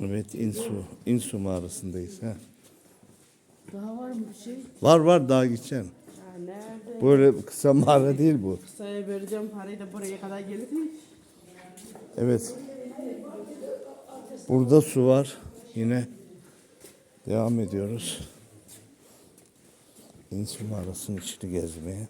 Evet İnsu. İnsu mağarasındayız. Ha. Daha var mı bir şey? Var var daha gideceksin. Ha, nerede? Böyle kısa mağara değil bu. Kısaya vereceğim parayı da buraya kadar gelir mi? Evet. Burada su var. Yine devam ediyoruz. İnsu mağarasının içini gezmeye.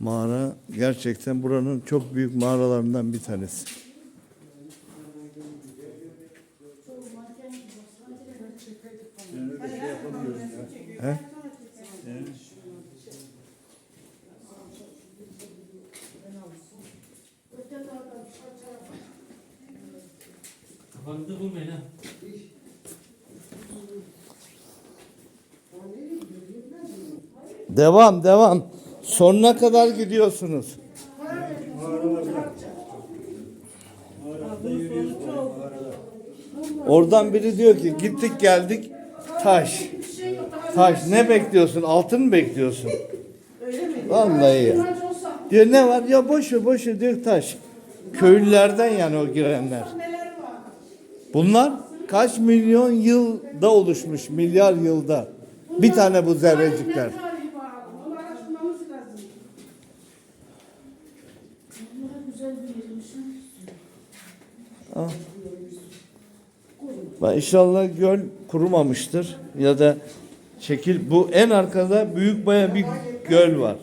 Mağara gerçekten buranın çok büyük mağaralarından bir tanesi. He? Kafanızda bulmayın ha. Devam devam. Sonuna kadar gidiyorsunuz. Oradan biri diyor ki gittik geldik taş. Taş ne bekliyorsun? Altın mı bekliyorsun? Vallahi ya. Diyor ne var? Ya boş ver boş ver diyor taş. Köylülerden yani o girenler. Bunlar kaç milyon yılda oluşmuş? Milyar yılda. Bir tane bu zerrecikler. Ha. Bak İnşallah göl kurumamıştır ya da şekil bu en arkada büyük baya bir göl var.